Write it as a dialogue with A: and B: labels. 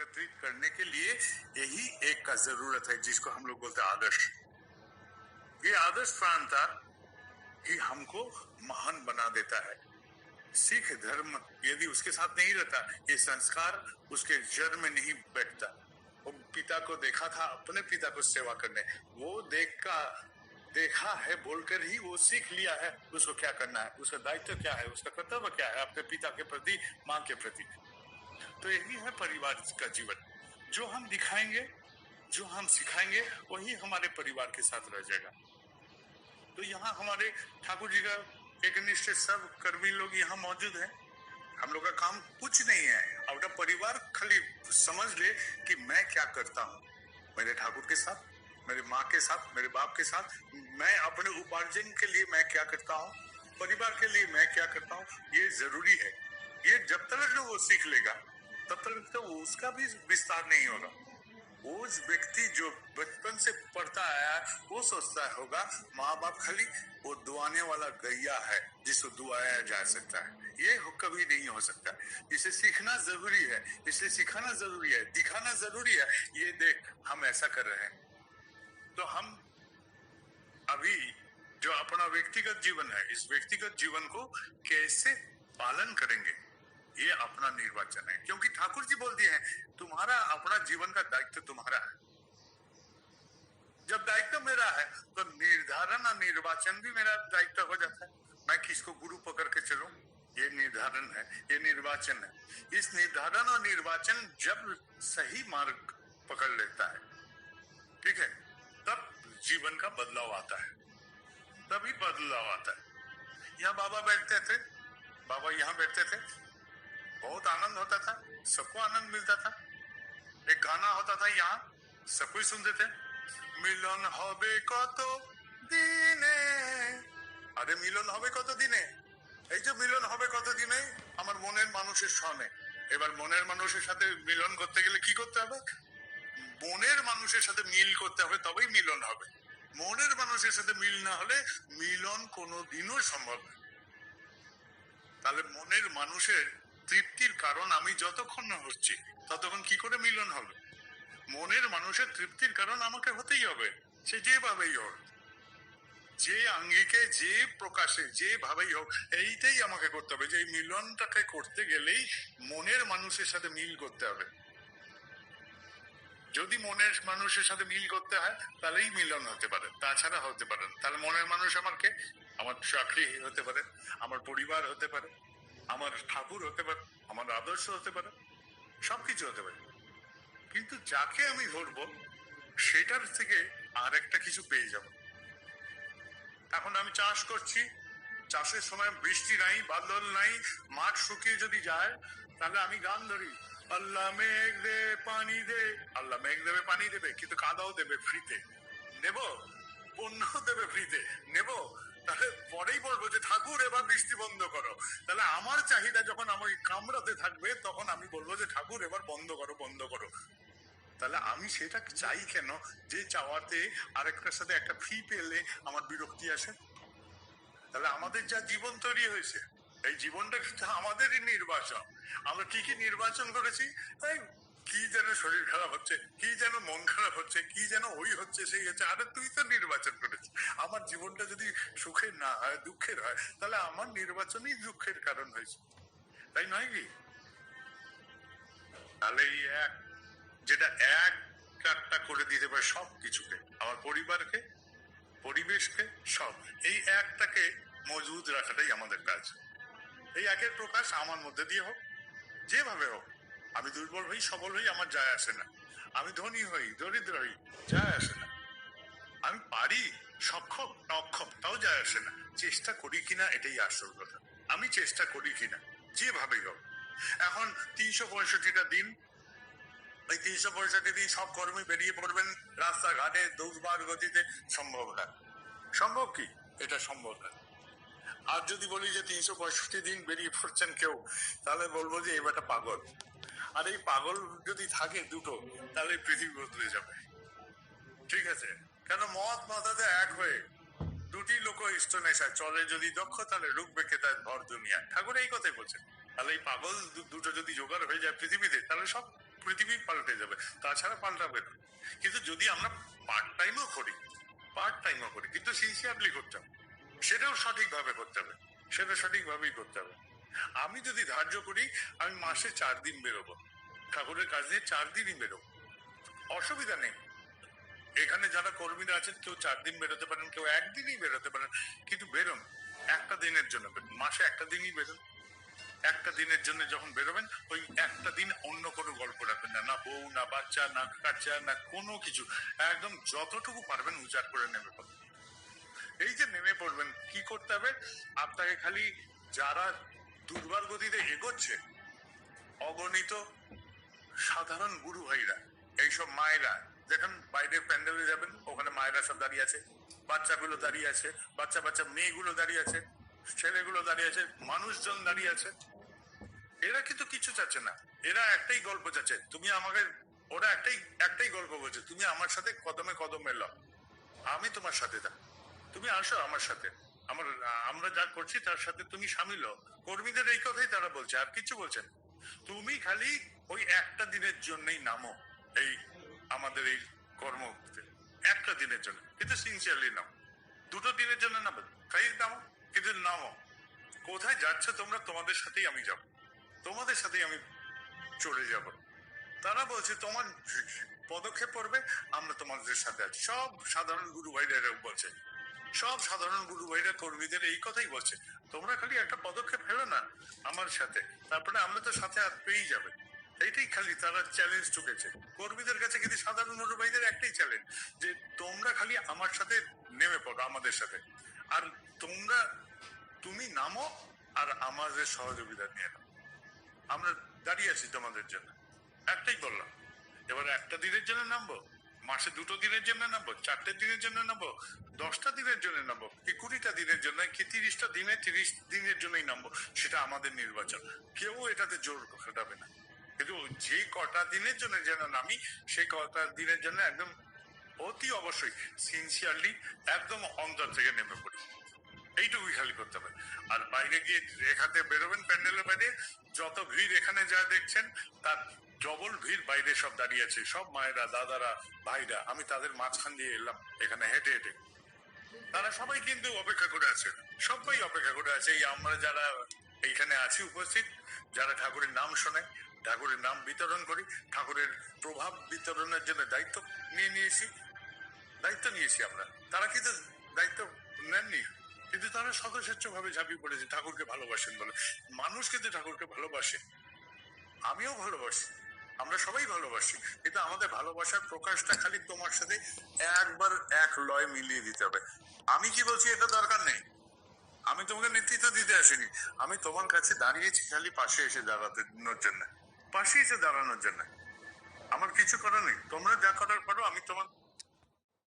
A: एकत्रित करने के लिए यही एक का ज़रूरत है, जिसको हम लोग बोलते आदर्श। ये आदर्श था कि हमको महान बना देता है। सिख धर्म यदि उसके साथ नहीं रहता, ये संस्कार उसके जड़ में नहीं बैठता। वो पिता को देखा था, अपने पिता को सेवा करने। वो देख का, देखा है, बोलकर ही वो सीख लिया है। उसको क्या करना है? उसका दायित्व क्या है? उसका कर्तव्य क्या है? अपने पिता के प्रति, माँ के प्रति। तो यही है परिवार का जीवन। जो हम दिखाएँगे, जो हम सिखाएँगे, वही हमारे परिवार के साथ रह जाएगा। तो यहाँ हमारे ठाकुर जी का एक निष्ठ सब कर्मी लोग यहाँ मौजूद हैं। हम लोग का काम कुछ नहीं है। अपना परिवार खाली समझ ले कि मैं क्या करता हूँ। मेरे ठाकुर के साथ, मेरे माँ के साथ, मेरे बाप के साथ, मैं अपने उपार्जन के लिए मैं क्या करता हूँ, परिवार के लिए मैं क्या करता हूँ, ये ज़रूरी है। ये जब तक वो सीख लेगा तब तक उसका भी विस्तार नहीं होगा। वो व्यक्ति जो बचपन से पढ़ता आया वो सोचता होगा माँ बाप खाली वो दुआने वाला गैया है, जिसको दुआया जा सकता है। ये कभी नहीं हो सकता। इसे सीखना ज़रूरी है, इसे सिखाना ज़रूरी है, दिखाना ज़रूरी है, ये देख, हम ऐसा कर रहे हैं। तो हम अभी जो अपना व्यक्तिगत जीवन है, इस व्यक्तिगत जीवन को कैसे पालन करेंगे? ये अपना निर्वाचन है। क्योंकि ठाकुर जी बोल दिए हैं, तुम्हारा अपना जीवन का दायित्व तुम्हारा है। जब दायित्व मेरा है तो निर्धारण और निर्वाचन भी मेरा दायित्व हो जाता है। मैं किसको गुरु पकड़ के चलू? ये निर्धारण है, ये निर्वाचन है। इस निर्धारण और निर्वाचन जब सही मार्ग पकड़ लेता है, ठीक है, तब जीवन का बदलाव आता है। तभी बदलाव आता है। यहाँ बाबा बैठते थे, बाबा यहाँ बैठते थे बहुत आनंद होता था सबको आनंद मिलता था एक गाना होता था यहाँ सब कोई सुनते थे মিলন হবে কত দিনে আরে মিলন হবে কত দিনে এই যে মিলন হবে কত দিনে আমার মনের মানুষের সনে এবার মনের মানুষের সাথে মিলন করতে গেলে কি করতে হবে মনের মানুষের সাথে মিল করতে হবে তবেই মিলন হবে মনের মানুষের সাথে মিল না হলে মিলন কোনো দিনও সম্ভব না তাহলে মনের মানুষের তৃপ্তির কারণ আমি যতক্ষণ না হচ্ছি, ততক্ষণ কি করে মিলন হবে? মনের মানুষের তৃপ্তির কারণ আমাকে হতেই হবে, সে যেভাবেই হোক। যে আঙ্গিকে, যে প্রকাশে, যেভাবেই হোক, এইটাই আমাকে করতে হবে। যে এই মিলনটাকে করতে গেলেই মনের মানুষের সাথে মিল করতে হবে। যদি মনের মানুষের সাথে মিল করতে হয়, তাহলেই মিলন হতে পারে, তাছাড়া হতে পারে তাহলে মনের মানুষ আমার কে আমার চাকরি হতে পারে, আমার পরিবার হতে পারে। আমার ঠাকুর হতে পারে, আমার আদর্শ হতে পারে, সবকিছু হতে পারে। কিন্তু যাকে আমি ধরবো, সেটার থেকে আর একটা কিছু পেয়ে যাব। এখন আমি চাষ করছি, চাষের সময় বৃষ্টি নাই, বাদল নাই, মাঠ শুকিয়ে যদি যায়, তাহলে আমি গান ধরি। আল্লাহ মেঘ দে, পানি দে। আল্লাহ মেঘ দেবে, পানি দেবে, কিন্তু কাদাও দেবে ফ্রিতে। নেব? পণ্য দেবে ফ্রিতে। নেব? পরেই বলব যে, ঠাকুর, এবার বৃষ্টি বন্ধ করো। তাহলে আমার চাহিদা যখন কামড়াতে থাকবে, তখন আমি বলব যে, ঠাকুর, এবার বন্ধ করো বন্ধ করো। তাহলে আমি সেটা চাই কেন? যে চাওয়াতে আরেকটার সাথে একটা ফি পেলে আমার বিরক্তি আসে। তাহলে আমাদের যা জীবন তৈরি হয়েছে, এই জীবনটা কিন্তু আমাদেরই নির্বাচন। আমরা কি কি নির্বাচন করেছি? এই কি যেন শরীর খারাপ হচ্ছে, কি যেন মন খারাপ হচ্ছে, কি যেন ওই হচ্ছে, সেই হচ্ছে। আরে তুই তো নির্বাচন করেছিস। আমার জীবনটা যদি সুখের না হয়, দুঃখের হয়, তাহলে আমার নির্বাচনই দুঃখের কারণ হয়েছে। তাই নয় কি? তাহলে এই এক, যেটা এক একটা করে দিতে পারে সব কিছুকে আমার পরিবারকে, পরিবেশকে, সব। এই একটাকে মজবুত রাখাটাই আমাদের কাজ। এই একের প্রকাশ আমার মধ্যে দিয়ে হোক, যেভাবে হোক আমি দুর্বল হই, সবল হই, আমার যায় আসে না। আমি ধনী হই, দরিদ্র হই, যায় আসে না। আমি পারি, সক্ষম না অক্ষম তাও যায় আসে না। চেষ্টা করি কিনা, এটাই আসল কথা। আমি চেষ্টা করি কিনা, যেভাবেই হোক। এখন তিনশো পঁয়ষট্টিটা দিন ওই তিনশো পঁয়ষট্টি দিন সব কর্মী বেরিয়ে পড়বেন। রাস্তাঘাটে দৌড়বার গতিতে। সম্ভব না। সম্ভব কি? এটা সম্ভব না। আর যদি বলি যে তিনশো পঁয়ষট্টি দিন বেরিয়ে পড়ছেন কেউ, তাহলে বলব যে এবারটা পাগল। আর এই পাগল যদি থাকে দুটো, তাহলে পৃথিবী বদলে যাবে। ঠিক আছে? কেন মত মাথাতে এক হয়ে দুটি লোক ইষ্ট নেশায় চলে, যদি দক্ষ, তাহলে রুখবে কে তার ভর দুনিয়া। ঠাকুর এই কথাই বলছেন। তাহলে এই পাগল দুটো যদি জোগাড় হয়ে যায় পৃথিবীতে, তাহলে সব পৃথিবী পাল্টে যাবে। তাছাড়া পাল্টাবে না। কিন্তু যদি আমরা পার্ট টাইমও করি পার্ট টাইমও করি, কিন্তু সিনসিয়ারলি করতে হবে। সেটাও সঠিকভাবে করতে হবে। সেটা সঠিকভাবেই করতে হবে। আমি যদি ধার্য করি, আমি মাসে চার দিন বেরোবো। ঠাকুরের কাজ নিয়ে চার দিনই বেরোবো। অসুবিধা নেই। এখানে যারা কর্মীরা আছেন, কেউ চার দিন বেরোতে পারেন, কেউ একদিনই বেরোতে পারেন। কিন্তু বেরোন। একটা দিনের জন্য মাসে একটা দিনই বেরোন। একটা দিনের জন্য যখন বেরোবেন, ওই একটা দিন অন্য কোনো গল্প রাখবেন না। না বউ, না বাচ্চা, না কাচ্চা, না কোনো কিছু। একদম যতটুকু পারবেন উজাড় করে নেমে পড়বেন এই যে নেমে পড়বেন, কি করতে হবে? আপনাকে খালি যারা দুর্বার গতিতে এগোচ্ছে। অগণিত সাধারণ গুরু ভাইরা, এইসব মায়েরা, দেখেন বাইরে প্যান্ডেলে যাবেন, ওখানে মায়েরা সব দাঁড়িয়ে আছে, বাচ্চাগুলো দাঁড়িয়ে আছে, বাচ্চা বাচ্চা মেয়েগুলো দাঁড়িয়ে আছে, ছেলেগুলো দাঁড়িয়ে আছে, মানুষজন দাঁড়িয়ে আছে। এরা কিন্তু কিছু চাচ্ছে না, এরা একটাই গল্প চাচ্ছে, তুমি আমাকে, ওরা একটাই একটাই গল্প বলছে, তুমি আমার সাথে কদমে কদমে ল আমি তোমার সাথে দা তুমি আসো আমার সাথে। আমার, আমরা যা করছি তার সাথে তুমি সামিল কর্মীদের এই কথাই তারা বলছে, আর কিছু বলছেন তুমি খালি ওই একটা দিনের জন্যই নামো এই আমাদের এই কর্ম একটা দিনের জন্য, কিন্তু সিনসিয়ারলি নাও। দুটো দিনের জন্য নামো তাই নামো কিন্তু নামো কোথায় যাচ্ছে তোমরা? তোমাদের সাথেই আমি যাব। তোমাদের সাথেই আমি চলে যাব। তারা বলছে, তোমার পদক্ষেপ পড়বে আমরা তোমাদের সাথে আছি। সব সাধারণ গুরু ভাইরা বলছে সব সাধারণ গুরু ভাইরা কর্মীদের এই কথাই বলছে। তোমরা খালি একটা পদক্ষেপ ফেলো না আমার সাথে, তারপরে আমরা তো সাথে আর পেয়েই যাবে। এইটাই খালি তারা চ্যালেঞ্জ ঠুকেছে কর্মীদের কাছে কিন্তু সাধারণ গুরু ভাইদের একটাই চ্যালেঞ্জ যে তোমরা খালি আমার সাথে নেমে পড়ো, আমাদের সাথে। আর তোমরা, তুমি নামো আর আমাদের সহযোগিতা নিয়ে নাও। আমরা দাঁড়িয়ে আছি তোমাদের জন্য। একটাই বললাম, এবার একটা দিনের জন্য নামবো। মাসে দুটো দিনের জন্য নেব, চারটে দিনের জন্য নেব, দশটা দিনের জন্য নেব, কি কুড়িটা দিনের জন্য কি তিরিশটা দিনে তিরিশ দিনের জন্যই নামবো সেটা আমাদের নির্বাচন। কেউ এটাতে জোর খাটাবে না। কিন্তু যে কটা দিনের জন্য যেন নামি, সেই কটা দিনের জন্য একদম অতি অবশ্যই সিনসিয়ারলি একদম অন্তর থেকে নেমে পড়ি। এইটুকুই খালি করতে হবে। আর বাইরে গিয়ে এখানে বেরোবেন প্যান্ডেলের বাইরে, যত ভিড় এখানে যা দেখছেন, তার ডবল ভিড় বাইরে সব দাঁড়িয়ে আছে। সব মায়েরা, দাদারা, ভাইরা, আমি তাদের মাঝখান দিয়ে এলাম, এখানে হেঁটে হেঁটে। তারা সবাই কিন্তু অপেক্ষা করে আছে। সবাই অপেক্ষা করে আছে। এই আমরা যারা এইখানে আছি, উপস্থিত, যারা ঠাকুরের নাম শোনে, ঠাকুরের নাম বিতরণ করি, ঠাকুরের প্রভাব বিতরণের জন্য দায়িত্ব নিয়ে নিয়েছি। দায়িত্ব নিয়েছি আমরা। তারা কিন্তু দায়িত্ব নেননি। কিন্তু তারা সদস্যচ্ছ ভাবে ঝাঁপিয়ে পড়েছে, ঠাকুরকে ভালোবাসেন বলে। মানুষ কিন্তু ঠাকুরকে ভালোবাসে। আমিও ভালোবাসি। আমরা সবাই ভালোবাসি। কিন্তু আমাদের ভালোবাসার প্রকাশটা খালি তোমার সাথে একবার এক লয় মিলিয়ে দিতে হবে। আমি কি বলছি, এটা দরকার নেই। আমি তোমাকে নেতৃত্ব দিতে আসিনি। আমি তোমার কাছে দাঁড়িয়েছি খালি পাশে এসে দাঁড়ানোর জন্য। পাশে এসে দাঁড়ানোর জন্য। আমার কিছু করার নেই। তোমরা যা করার করো, আমি তোমার